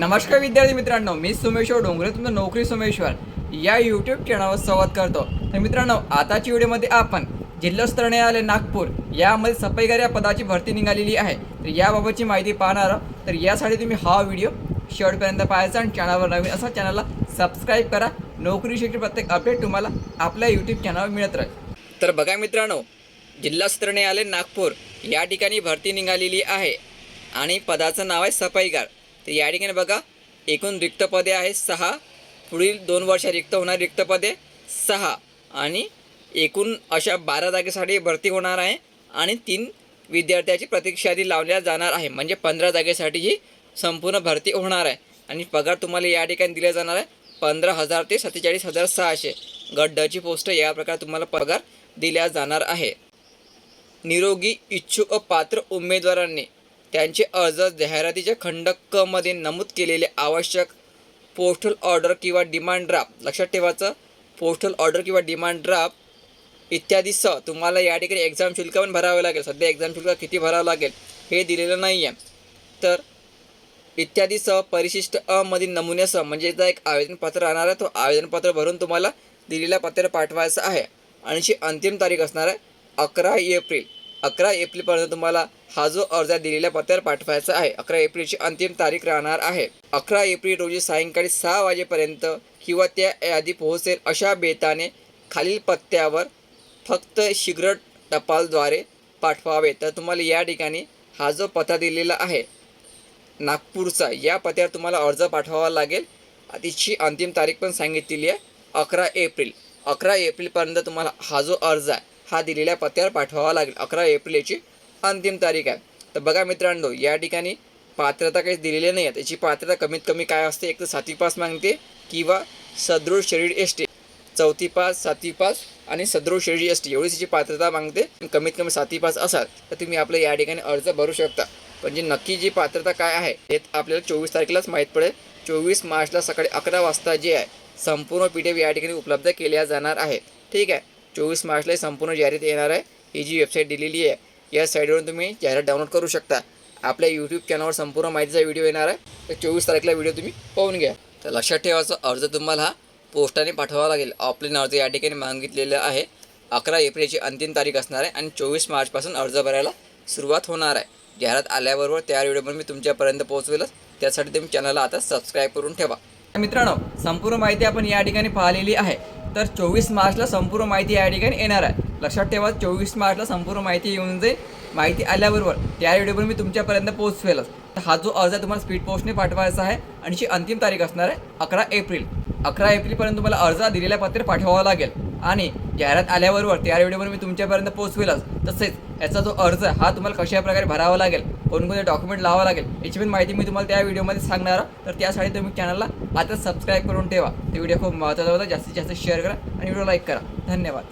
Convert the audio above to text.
नमस्कार विद्यार्थी मित्रांनो मी सुमेश्वर डोंगरे तुमचं नोकरी सोमेश्वर. या यूट्यूब चॅनलवर संवाद करतो. तर मित्रांनो आताच्या व्हिडिओमध्ये आपण जिल्हास्तरणे आले नागपूर. यामध्ये सफाईगार या पदाची भरती निघालेली आहे. तर याबाबतची माहिती पाहणार आहोत. तर यासाठी तुम्ही हा व्हिडिओ शेवटपर्यंत पाहायचा आणि चॅनलवर नवीन असा चॅनलला सबस्क्राईब करा. नोकरीविषयी प्रत्येक अपडेट तुम्हाला आपल्या यूट्यूब चॅनलवर मिळत राहील. तर बघा मित्रांनो जिल्हास्तरणे आले नागपूर. या ठिकाणी भरती निघालेली आहे. आणि पदाचं नाव आहे सफाईगार. तर या ठिकाणी बघा एकूण रिक्त पदे आहे सहा. पुढील दोन वर्ष रिक्त होणारी रिक्त पदे सहा. आणि एकूण अशा बारा जागेसाठी भरती होणार आहे आणि तीन विद्यार्थ्याची प्रतीक्षा यादी लावल्या जाणार आहे. म्हणजे पंधरा जागेसाठी ही संपूर्ण भरती होणार आहे. आणि पगार तुम्हाला या ठिकाणी दिला जाणार आहे पंधरा हजार ते सत्तेचाळीस हजार सहाशे. गड्डाची पोस्ट या प्रकारे तुम्हाला पगार दिल्या जाणार आहे. निरोगी इच्छुक पात्र उमेदवारांनी त्यांचे अर्ज जाहिरातीच्या खंड क मध्ये नमूद केलेले आवश्यक पोस्टल ऑर्डर किंवा डिमांड ड्राफ्ट लक्षात ठेवायचं पोस्टल ऑर्डर किंवा डिमांड ड्राफ्ट इत्यादी स तुम्हाला या ठिकाणी एक्झाम शुल्क पण भरावं लागेल. सध्या एक्झाम शुल्क किती भरावं लागेल हे दिलेलं नाही आहे तर इत्यादी सह परिशिष्ट अ मधील नमुन्यासह म्हणजे याचा एक आवेदनपत्र राहणार आहे तो आवेदनपत्र भरून तुम्हाला दिलेल्या पत्र पाठवायचं आहे. आणि अंतिम तारीख असणार आहे अकरा एप्रिल. अकरा एप्रिलपर्यंत तुम्हाला हा जो अर्ज दिलेल्या पत्त्यावर पाठवायचा आहे अकरा एप्रिलची अंतिम तारीख राहणार आहे. अकरा एप्रिल रोजी सायंकाळी सहा वाजेपर्यंत किंवा त्या यादी पोहोचेल अशा बेताने खालील पत्त्यावर फक्त शीघ्र टपालद्वारे पाठवावे. तर तुम्हाला या ठिकाणी हा जो पत्ता दिलेला आहे नागपूरचा या पत्त्यावर तुम्हाला अर्ज पाठवावा लागेल. तिची अंतिम तारीख पण सांगितलेली आहे अकरा एप्रिल. अकरा एप्रिलपर्यंत तुम्हाला हा जो अर्ज आहे हा दिलेल्या पत्त्यावर पाठवावा लागेल. अकरा एप्रिल याची अंतिम तारीख आहे. तर बघा मित्रांनो या ठिकाणी पात्रता काही दिलेली नाही आहे. त्याची पात्रता कमीत कमी काय असते? एक तर सातवी पास मागते किंवा सदृढ शरीर एस टी चौथी पास सातवी पास आणि सदृढ शरीर एस टी एवढीच त्याची पात्रता मागते. कमीत कमी सातवी पास असाल तर तुम्ही आपलं या ठिकाणी अर्ज भरू शकता. पण जी नक्की जी पात्रता काय आहे हे आपल्याला चोवीस तारखेलाच माहीत पडेल. चोवीस मार्चला सकाळी अकरा वाजता जे आहे संपूर्ण पी डी एफ या ठिकाणी उपलब्ध केल्या जाणार आहे. ठीक आहे. चोवीस मार्चला संपूर्ण जाहिरात येणार आहे. ही जी वेबसाईट दिलेली आहे या साईडवरून तुम्ही जाहिरात डाउनलोड करू शकता. आपल्या यूट्यूब चॅनलवर संपूर्ण माहितीचा व्हिडिओ येणार आहे. तर चोवीस तारखेला व्हिडिओ तुम्ही पाहून घ्या. तर लक्षात ठेवायचा अर्ज तुम्हाला हा पोस्टाने पाठवावा लागेल. ऑफलाईन अर्ज या ठिकाणी मागितलेला आहे. अकरा एप्रिलची अंतिम तारीख असणार आहे आणि चोवीस मार्चपासून अर्ज भरायला सुरुवात होणार आहे. जाहिरात आल्याबरोबर त्या व्हिडिओ मी तुमच्यापर्यंत पोहोचवेलच. त्यासाठी तुम्ही चॅनलला आता सबस्क्राईब करून ठेवा. मित्रांनो संपूर्ण माहिती आपण या ठिकाणी पाहिलेली आहे. तर चोवीस मार्चला संपूर्ण माहिती या ठिकाणी येणार आहे. लक्षात ठेवा चोवीस मार्चला संपूर्ण माहिती येऊन जाईल. माहिती आल्याबरोबर त्या व्हिडिओवर मी तुमच्यापर्यंत पोहोचवेलच. तर हा जो अर्ज आहे तुम्हाला स्पीड पोस्टने पाठवायचा आहे आणि जी अंतिम तारीख असणार आहे अकरा एप्रिल. अकरा एप्रिलपर्यंत तुम्हाला अर्ज दिलेल्या पत्र पाठवावा लागेल. आणि जाहिरात आल्याबरोबर त्या व्हिडिओवर मी तुमच्यापर्यंत पोहोचवेलच. तसेच याचा जो अर्ज आहे, हा तुम्हाला कशा प्रकारे भरावा लागेल कोणकोणते डॉक्युमेंट लावा लागेल याची पण माहिती मी तुम्हाला त्या व्हिडिओमध्ये सांगणार आहे. तर त्यासाठी तुम्ही चॅनलला आता सबस्क्राईब करून ठेवा. ते व्हिडिओ खूप महत्त्वाचा होता. जास्तीत जास्त शेअर करा आणि व्हिडिओ लाईक करा. धन्यवाद.